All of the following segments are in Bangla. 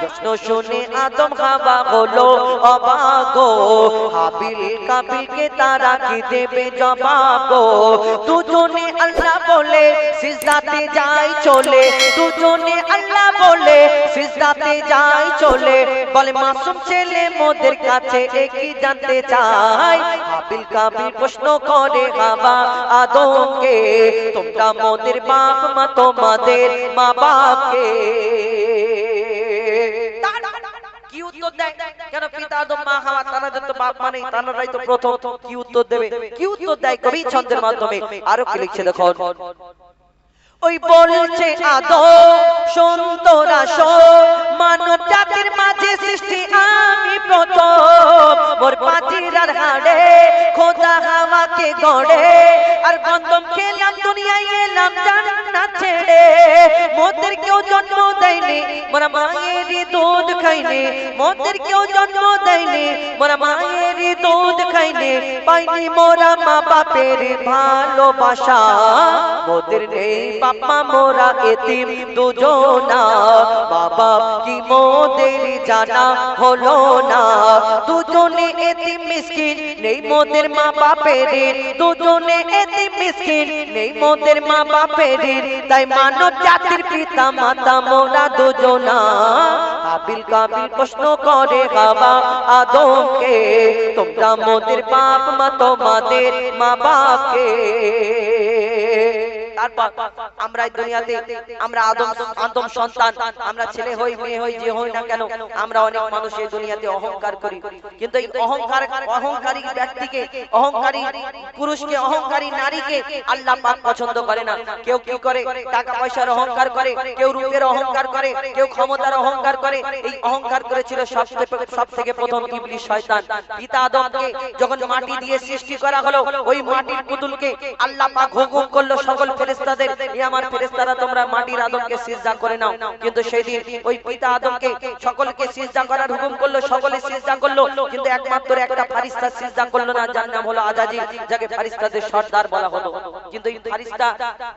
প্রশ্ন শুনে আদম হাওয়া হলো অবাগো, হাবিল কাবিলকে তারা কি দেবে জবাব দুজনে আল্লাহ বলে, সিজদাতে যায় চলে। দুজনে আল্লাহ বলে, সিজদাতে যায় চলে। বলে, মাসুম ছেলে মোদের কাছে একই জানতে চাই হাবিল কাবিল প্রশ্ন করে, হাওয়া আদমকে, তোমরা মোদের বাপ মা তোমাদের মা বাপকে উত্তর দেয়? কেন পিতা আদম, মা হাওয়া, তারা বাপ মানে তো প্রথম। কি উত্তর দেবে? কি উত্তর দেয়? কবি ছন্দের মাধ্যমে। আরও কি লিখছে দেখো ওই বলছে আদো শোন তোরা শোন মানব জাতির মাঝে সৃষ্টি আমি প্রথম। মোর পাতিরার হাড়ে খোদা হাওয়াকে গড়ে, আর গন্ধম খেলাম দুনিয়ায় এলাম জান্নাত ছেড়ে। মোদের কেউ জন্ম দেয়নি। মোরা মায়েরই দুধ খাইনি। মোদের কেউ জন্ম দেয়নি। মোরা মায়েরই দুধ খাইনি। পাইনি মোরা মা বাপের ভালোবাসা। মোদের নেই বাবা মোরা এতিম দুজনা। বাবা কি মোদের জানা হলো না? দুজনে এতিম মিসকিন, নেই মোদের মা বাপের। দুজনে এতিম মিসকিন, নেই মোদের মা বাপের। তাই মানব জাতির পিতা, মাতা মোরা দুজনা। আবিল কাবিল প্রশ্ন করে বাবা আদমকে তোমরা মোদের বাপ মা তোমাদের মা বাপকে তারপর আমরা দুনিয়াতে, আমরা আদম আদম সন্তান, আমরা ছেলে হই, মেয়ে হই, যে হই না কেন, আমরা অনেক মানুষ এই দুনিয়াতে অহংকার করি। কিন্তু এই অহংকার, অহংকারী ব্যক্তিকে, অহংকারী পুরুষকে, অহংকারী নারীকে আল্লাহ পাক পছন্দ করে না। কেউ কি করে? টাকা পয়সার অহংকার করে, কেউ রূপের অহংকার করে, কেউ ক্ষমতার অহংকার করে। এই অহংকার করেছিল সব সব থেকে প্রথম ইবলিশ শয়তান। পিতা আদমকে যখন মাটি দিয়ে সৃষ্টি করা হলো, ওই মাটির পুতুলকে আল্লাহ পাক হুকুম করল, সকল ফেরেশতাদের এই আমার ফেরেশতারা, তোমরা মাটির আদমকে সিজদা করে নাও। কিন্তু সেই দিন ওই পিতা আদমকে সকলকে সিজদা করার হুকুম করল, সকলে সিজদা করল, কিন্তু একমাত্র একটা ফারিস্তা সিজদা করল না, যার নাম হলো আজাজি যাকে ফারিস্তাদের সর্দার বলা হলো। কিন্তু এই ফারিস্তা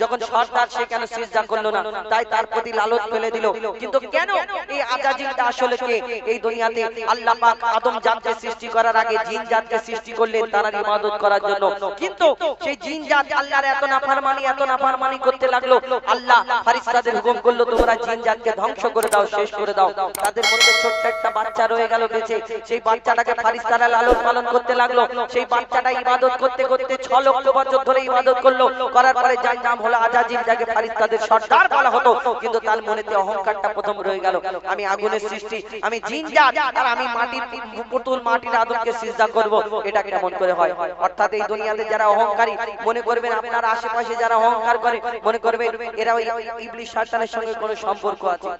যখন সর্দার সে কেন সিজদা করল না তাই তার প্রতি লালত ফেলে দিল। কিন্তু কেন এই আজাজিটা আসলে কে এই দুনিয়াতে আল্লাহ পাক আদম জাতকে সৃষ্টি করার আগে জিন জাতকে সৃষ্টি করলেন তার ইবাদত করার জন্য। কিন্তু সেই জিন জাত আল্লাহর এত নাফরমানি এত নাফরমানি করতে লাগল। আল্লাহ ফারিস্তাদের হুকুম করল তোমরা জিন জাতকে ধ্বংস করে দাও শেষ করে দাও। তাদের মধ্যে ছোট্ট একটা বাচ্চা রয়ে গেল বেঁচে। সেই বাচ্চাটাকে ফারিস্তারা লালন পালন করতে লাগল সেই বাচ্চাটা ইবাদত করতে করতে ছ লক্ষ বছর ধরে ইবাদত করল করার পরে যার নাম হলো আজাজিল যাকে ফারিস্তাদের সর্দার বলা হতো, কিন্তু তার মনেতে অহংকারটা প্রথম রয়ে গেল। আমি আগুনের সৃষ্টি, আমি জিন জাত, আর আমি মাটির পুতুল মাটির আদমকে সিজদা করব। এটা কেমন করে হয়? অর্থাৎ এই দুনিয়াতে যারা অহংকারী, মনে করবেন আপনার আশেপাশে যারা অহংকার করে, মনে করবেন এরা ওই ইবলিশ শয়তানের সঙ্গে কোনো সম্পর্ক আছে।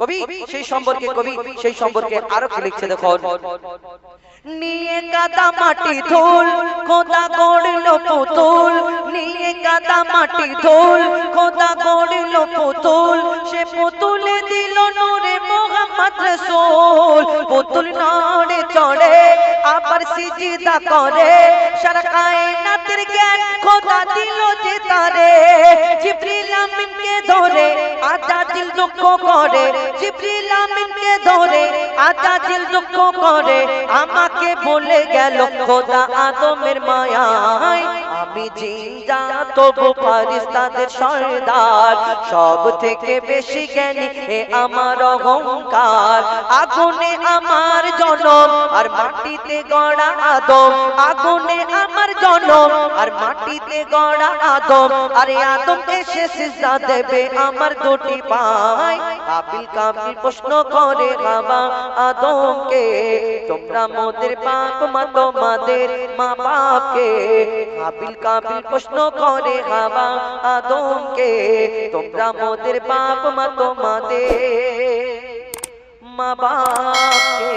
কবি, সেই সম্পর্কে, কবি, সেই সম্পর্কে আরও কি লিখছে দেখো নিয়ে কাদা মাটি ধুল, খোদা গড়লো পুতুল, নিয়ে কাদা মাটি ধুল, খোদা গড়লো পুতুল, সে পুতুলে দিল নূরে মোহাম্মদ রাসূল। পুতুল নড়ে চড়ে, আবার সিজদা করে, সারা কায়নাতের জ্ঞান খোদা দিল যে তারে। জিবরিল আজাজিল দুঃখ করে, জিবরিল আমিনকে ধরে, আজাজিল দুঃখ করে, আমাকে বলে গেল, খোদা আদমের মায়ায়, আমি জিন্দা, তবু ফারিস্তাদের সর্দার। সব থেকে বেশি জ্ঞানী এ আমার অহংকার। আগুনে আমার জনম, আর মাটিতে গড়া আদম। আগুনে আমার জনম আর মাটিতে গড়া আদম। আরে আদম এসে সিজদা দেবে আমার দুটি পায়। আবিল কাবিল প্রশ্ন করে, বাবা আদমকে, তোমরা মোদের বাপ মা তোমাদের মা বাপকে। আবিল কাবিল প্রশ্ন করে হাওয়া আদমকে, তোমরা মোদের বাপ মা তোমাদের মা বাপকে।